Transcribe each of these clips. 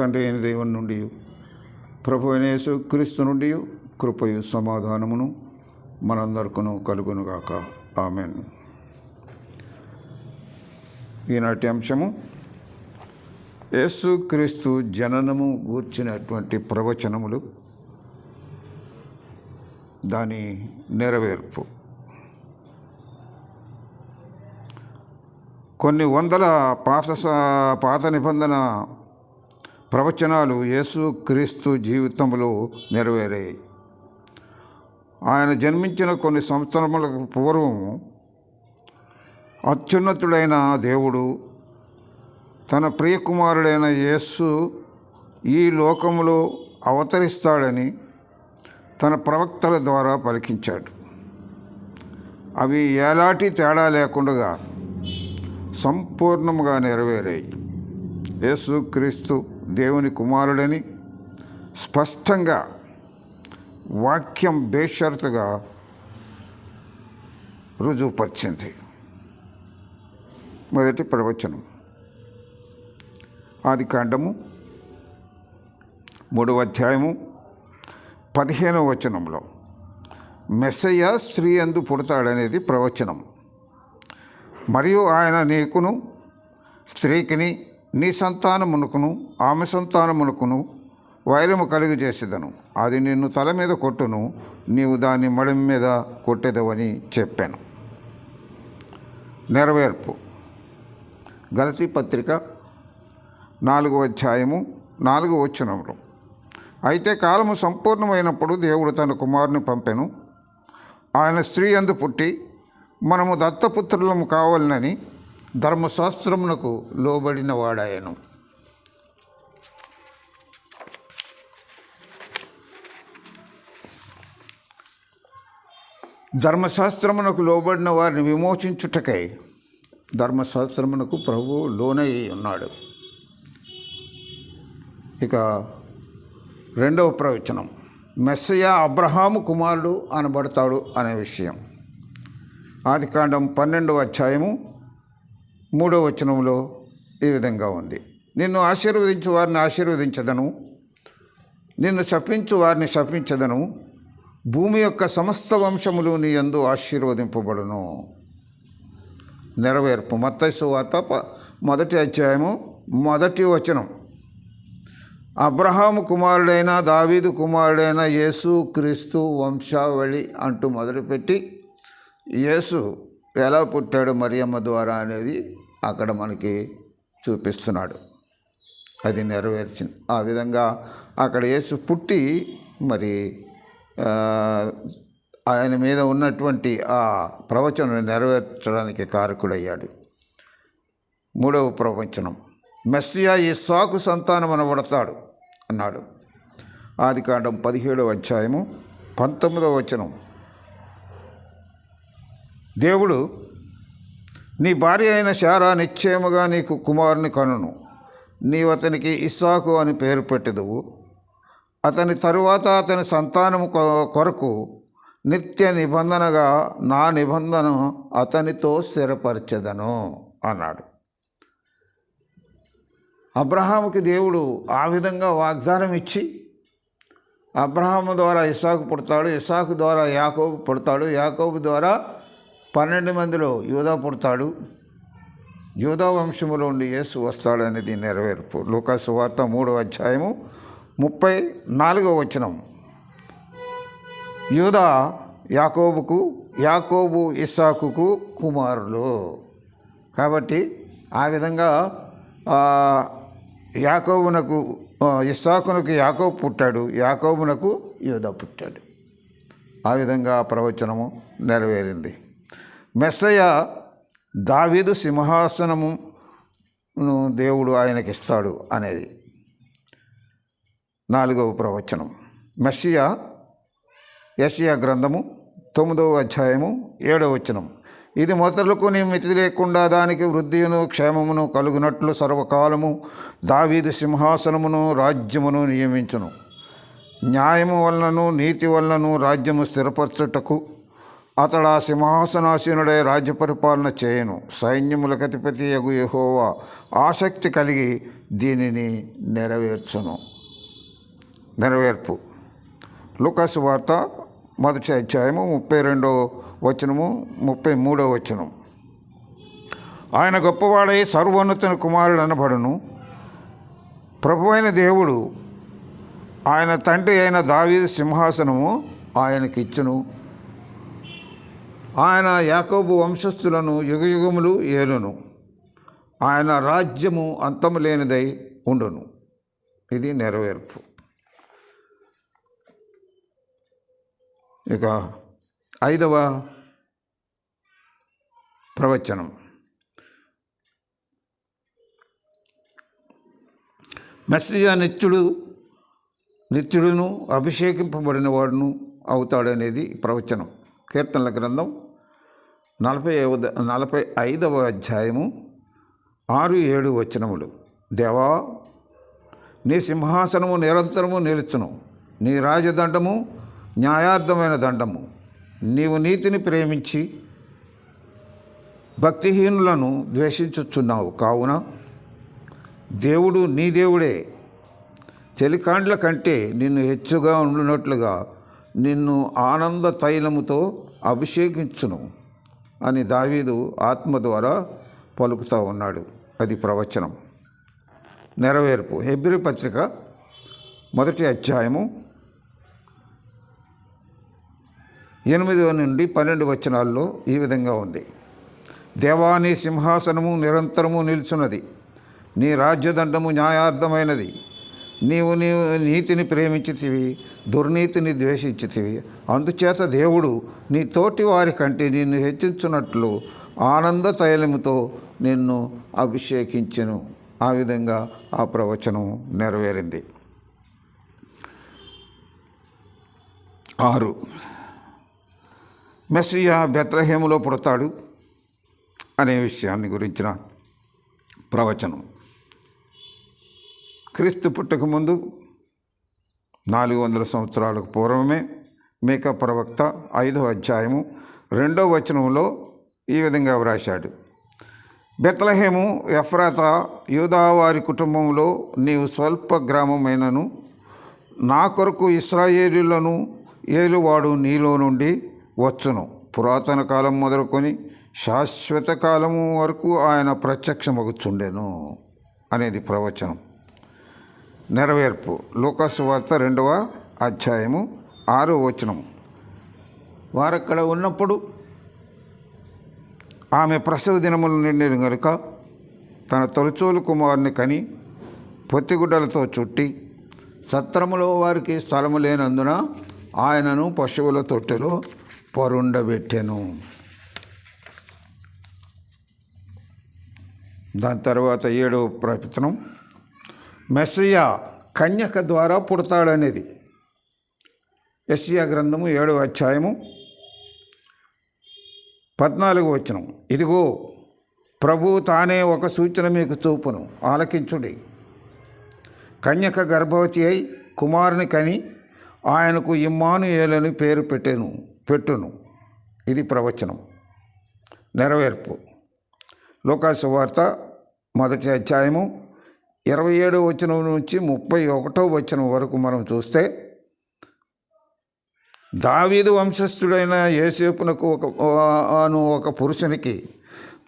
తండ్రి అయిన దేవుని నుండి ప్రభు అనేసు క్రీస్తు నుండి కృపయు సమాధానమును మనందరికను కలుగునుగాక. ఆమెన్. ఈనాటి అంశము యేసు క్రీస్తు జననము గూర్చినటువంటి ప్రవచనములు దాని నెరవేర్పు. కొన్ని వందల పాత పాత నిబంధన ప్రవచనాలు యేసు క్రీస్తు జీవితంలో నెరవేరాయి ఆయన జన్మించిన కొన్ని సంవత్సరములకు పూర్వం అత్యున్నతుడైన దేవుడు తన ప్రియకుమారుడైన యేసు ఈ లోకంలో అవతరిస్తాడని తన ప్రవక్తల ద్వారా పలికించాడు. అవి ఎలాంటి తేడా లేకుండా సంపూర్ణంగా నెరవేరాయి. యేసుక్రీస్తు దేవుని కుమారుడని స్పష్టంగా వాక్యం బేషరతుగా రుజువుపరిచింది. మొదటి ప్రవచనం. ఆది కాండము మూడవ అధ్యాయము పదిహేనవ వచనంలో మెస్సయ్య స్త్రీ అందు పుడతాడనేది ప్రవచనం. మరియు ఆయన నీకును స్త్రీకిని నీ సంతానమునకును ఆమె సంతానమునకును వైరము కలుగు చేసేదను అది నిన్ను తల మీద కొట్టును నీవు దాన్ని మడి మీద కొట్టేదవని చెప్పాను. నెరవేర్పు. గలతీ పత్రిక నాలుగో అధ్యాయము నాలుగో వచనంలో అయితే కాలము సంపూర్ణమైనప్పుడు దేవుడు తన కుమారుని పంపెను. ఆయన స్త్రీ అందు పుట్టి మనము దత్తపుత్రులము కావాలనని ధర్మశాస్త్రమునకు లోబడిన వాడాయను. ధర్మశాస్త్రమునకు లోబడిన వారిని విమోచించుటకై ధర్మశాస్త్రమునకు ప్రభు లోనై ఉన్నాడు. ఇక రెండవ ప్రవచనం మెస్సయ అబ్రహాము కుమారుడు అనబడతాడు అనే విషయం. ఆదికాండం పన్నెండవ అధ్యాయము మూడో వచనంలో ఈ విధంగా ఉంది. నిన్ను ఆశీర్వదించు వారిని ఆశీర్వదించదను. నిన్ను శపించు వారిని శపించదను. భూమి యొక్క సమస్త వంశములు నీ ఎందు ఆశీర్వదింపబడును. నెరవేర్పు. మత్తైసు వార్త ప- మొదటి అధ్యాయము మొదటి వచనం. అబ్రహాము కుమారుడైన దావీదు కుమారుడైన యేసు క్రీస్తు వంశావళి అంటూ మొదలుపెట్టి యేసు ఎలా పుట్టాడు మరియమ్మ ద్వారా అనేది అక్కడ మనకి చూపిస్తున్నాడు. అది నెరవేర్చింది ఆ విధంగా అక్కడ యేసు పుట్టి మరి ఆయన మీద ఉన్నటువంటి ఆ ప్రవచనం నెరవేర్చడానికి కారకుడయ్యాడు. మూడవ ప్రవచనం మెస్సియా సాకు సంతానం అనబడతాడు అన్నాడు. ఆది కాండం పదిహేడవ అధ్యాయము పంతొమ్మిదవ వచనం. దేవుడు నీ భార్య అయిన శారా నిశ్చయముగా నీకు కుమారుని కనును. నీవు అతనికి ఇస్సాకు అని పేరు పెట్టెదవు. అతని తరువాత అతని సంతానము కొ- కొరకు నిత్య నిబంధనగా నా నిబంధన అతనితో స్థిరపరచదను అన్నాడు. అబ్రహాముకి దేవుడు ఆ విధంగా వాగ్దానం ఇచ్చి అబ్రహాము ద్వారా ఇసాకు పుడతాడు ఇసాకు ద్వారా యాకోబు పుడతాడు యాకోబు ద్వారా పన్నెండు మందిలో యోధా పుడతాడు. యోధా వంశములో ఉండి యేసు వస్తాడనేది నెరవేర్పు. లూకాసు వార్త మూడవ అధ్యాయము ముప్పై నాలుగవ వచనం. యోధా యాకోబుకు యాకోబు ఇస్సాకుకు కుమారులు. కాబట్టి ఆ విధంగా యాకోబునకు ఇస్సాకునకు యాకోబు పుట్టాడు. యాకోబునకు యోధ పుట్టాడు. ఆ విధంగా ఆ ప్రవచనము నెరవేరింది. మెస్సయ దావీదు సింహాసనమును దేవుడు ఆయనకి ఇస్తాడు అనేది నాలుగవ ప్రవచనం. మెస్సియా యషియా గ్రంథము తొమ్మిదవ అధ్యాయము ఏడవ వచనం. ఇది మొదలుకొని మితి లేకుండా దానికి వృద్ధియును క్షేమమును కలుగునట్లు సర్వకాలము దావీదు సింహాసనమును రాజ్యమును నియమించును. న్యాయము వలనను నీతి వలనను రాజ్యము స్థిరపరచుటకు అతడు ఆ సింహాసనాసీనుడై రాజ్య పరిపాలన చేయను. సైన్యములకు అధిపతి యగు యహోవా ఆసక్తి కలిగి దీనిని నెరవేర్చును. నెరవేర్పు. లూకాసు వార్త మొదటి అధ్యాయము ముప్పై రెండో వచనము ముప్పై మూడో వచనం. ఆయన గొప్పవాడై సర్వోన్నతుని కుమారుడు అనబడును. ప్రభు అయిన దేవుడు ఆయన తండ్రి అయిన దావీ సింహాసనము ఆయనకిచ్చును. ఆయన యాకోబు వంశస్థులను యుగయుగములు ఏలును. ఆయన రాజ్యము అంతము లేనిదై ఉండును. ఇది నెరవేర్పు. ఇక ఐదవ ప్రవచనం. మెస్సియా నిత్యుడు నిత్యుడును అభిషేకింపబడిన వాడును అవుతాడనేది ప్రవచనం. కీర్తనల గ్రంథం నలభై నలభై ఐదవ అధ్యాయము ఆరు ఏడు వచనములు. దేవా నీ సింహాసనము నిరంతరము నిలుచును. నీ రాజదండము న్యాయార్థమైన దండము. నీవు నీతిని ప్రేమించి భక్తిహీనులను ద్వేషించుచున్నావు. కావున దేవుడు నీ దేవుడే. చెలికాండ్ల కంటే నిన్ను హెచ్చుగా ఉండునట్లుగా నిన్ను ఆనంద తైలముతో అభిషేకించును. అని దావీదు ఆత్మ ద్వారా పలుకుతూ ఉన్నాడు. అది ప్రవచనం. నెరవేర్పు. హెబ్రి పత్రిక మొదటి అధ్యాయము ఎనిమిది నుండి పన్నెండు వచనాల్లో ఈ విధంగా ఉంది. దేవాని సింహాసనము నిరంతరము నిల్చున్నది. నీ రాజ్యదండము న్యాయార్థమైనది. నీవు నీవు నీతిని ప్రేమించితివి దుర్నీతిని ద్వేషించితివి. అందుచేత దేవుడు నీ తోటి వారి కంటే నిన్ను హెచ్చించున్నట్లు ఆనంద తైలముతో నిన్ను అభిషేకించెను. ఆ విధంగా ఆ ప్రవచనం నెరవేరింది. ఆరు. మెస్సియా బెత్రహేములో పుడతాడు అనే విషయాన్ని గురించిన ప్రవచనం. క్రీస్తు పుట్టక ముందు నాలుగు వందల సంవత్సరాలకు పూర్వమే మేక ప్రవక్త ఐదో అధ్యాయము రెండో వచనంలో ఈ విధంగా వ్రాశాడు. బెత్లహేము ఎఫ్రాత యూదావారి కుటుంబంలో నీవు స్వల్ప గ్రామమైనను నా కొరకు ఇస్రాయేలులను ఏలువాడు నీలో నుండి వచ్చును. పురాతన కాలం మొదలుకొని శాశ్వత కాలము వరకు ఆయన ప్రత్యక్షమగుచుండెను అనేది ప్రవచనం. నెరవేర్పు. లోకాసు వార్త రెండవ అధ్యాయము ఆరో వచనం వారక్కడ ఉన్నప్పుడు ఆమె ప్రసవ దినములు నిండిన గనుక తన తొలచోలు కుమారుని కని పొత్తిగుడ్డలతో చుట్టి సత్రములో వారికి స్థలము లేనందున ఆయనను పశువుల తొట్టెలో పరుండబెట్టెను. దాని తర్వాత ఏడవ ప్రవచనం. మెస్సయ్య కన్యక ద్వారా పుడతాడనేది. ఎస్సియా గ్రంథము ఏడవ అధ్యాయము పద్నాలుగు వచనం. ఇదిగో ప్రభు తానే ఒక సూచన మీకు చూపును. ఆలకించుడి. కన్యక గర్భవతి అయి కుమారుని కని ఆయనకు ఇమ్మానుయేలని పేరు పెట్టెను పెట్టును. ఇది ప్రవచనం. నెరవేర్పు. లోకాసు వార్త మొదటి అధ్యాయము ఇరవై ఏడో వచనం నుంచి ముప్పై ఒకటో వచనం వరకు మనం చూస్తే దావీదు వంశస్థుడైన యేసేపునకు ఒక అను ఒక పురుషునికి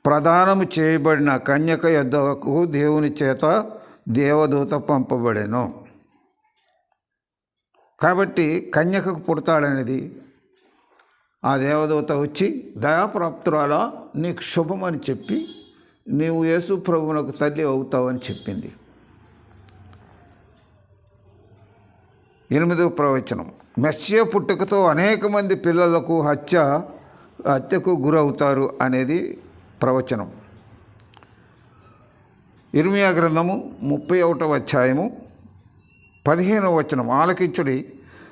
ప్రదానము చేయబడిన కన్యక యొద్దకు దేవుని చేత దేవదూత పంపబడెను. కాబట్టి కన్యకకు పుడతాడనేది ఆ దేవదూత వచ్చి దయాప్రాప్తురాలా నీకు శుభమని చెప్పి నీవు యేసు ప్రభువునకు తల్లి అవుతావని చెప్పింది. ఎనిమిదవ ప్రవచనం. మెస్య పుట్టుకతో అనేక మంది పిల్లలకు హత్య హత్యకు గురవుతారు అనేది ప్రవచనం. ఇర్మియా గ్రంథము ముప్పై ఒకటవ అధ్యాయము పదిహేనవ వచనం. ఆలకించుడి.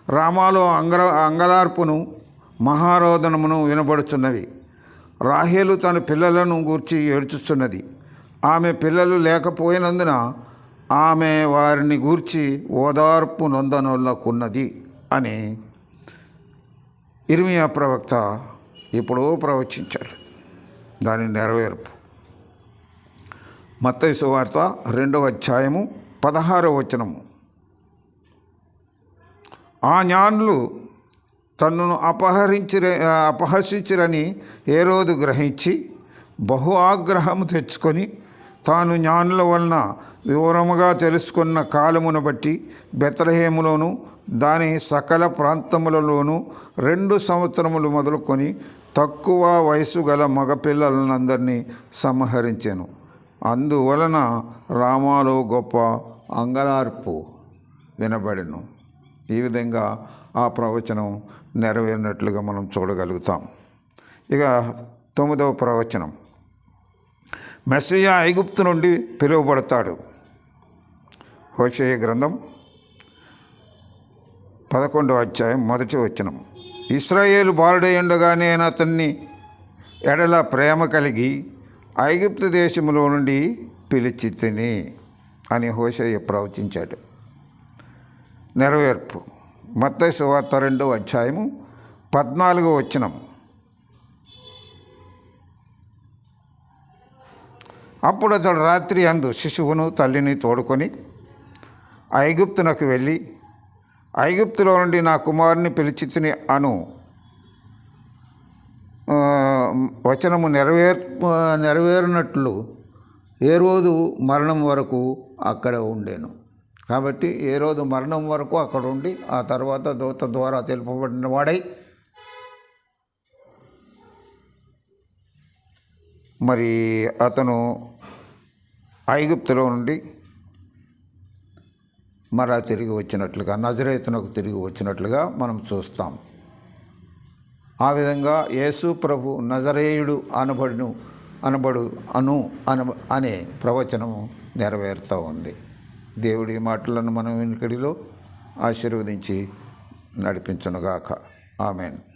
రామాలో అంగర అంగలార్పును మహారోదనమును వినబడుచున్నవి. రాహేలు తన పిల్లలను గూర్చి ఏడ్చుస్తున్నది ఆమె పిల్లలు లేకపోయినందున ఆమె వారిని గూర్చి ఓదార్పు నొందనొల్లకున్నది అని ఇర్మియా ప్రవక్త ఇప్పుడు ప్రవచించాడు. దాని నెరవేర్పు. మత్తైసు వార్త రెండవ అధ్యాయము పదహారవ వచనము. ఆ జ్ఞానులు తన్నును అపహరించిర అపహసించిరని ఏ రోజు గ్రహించి బహు ఆగ్రహము తెచ్చుకొని తాను జ్ఞానుల వలన వివరముగా తెలుసుకున్న కాలమును బట్టి బెతలహేములోను దాని సకల ప్రాంతములలోనూ రెండు సంవత్సరములు మొదలుకొని తక్కువ వయసు గల మగపిల్లలందరినీ సంహరించాను. అందువలన రామాలో గొప్ప అంగలార్పు వినబడిను. ఈ విధంగా ఆ ప్రవచనం నెరవేరినట్లుగా మనం చూడగలుగుతాం. ఇక తొమ్మిదవ ప్రవచనం. మెస్సయ ఐగుప్తు నుండి పిలువబడతాడు. హోషయ గ్రంథం పదకొండవ అధ్యాయం మొదటి వచనం. ఇస్రాయేలు బాలుడై నేను అతన్ని ఎడల ప్రేమ కలిగి ఐగుప్తు దేశంలో నుండి పిలిచి తిని అని హోషయ్య ప్రవచించాడు. నెరవేర్పు. మత్త సువార్త రెండవ అధ్యాయము పద్నాలుగో వచనం. అప్పుడు అతడు రాత్రి అందు శిశువును తల్లిని తోడుకొని ఐగుప్తునకు వెళ్ళి ఐగుప్తులో నుండి నా కుమారుని పిలిచి తిని అను వచనము నెరవేర్ నెరవేరినట్లు ఏ రోజు మరణం వరకు అక్కడ ఉండేను. కాబట్టి ఏ రోజు మరణం వరకు అక్కడ ఉండి ఆ తర్వాత దూత ద్వారా తెలుపబడిన వాడై మరి అతను ఐగుప్తులో నుండి మరలా తిరిగి వచ్చినట్లుగా నజరేతునకు తిరిగి వచ్చినట్లుగా మనం చూస్తాం. ఆ విధంగా యేసు ప్రభు నజరేయుడు అనబడును అనబడు అను అన అనే ప్రవచనము నెరవేరుతూ ఉంది. దేవుడి మాటలను మనం వెనుకడిలో ఆశీర్వదించి నడిపించునుగాక. ఆమెను.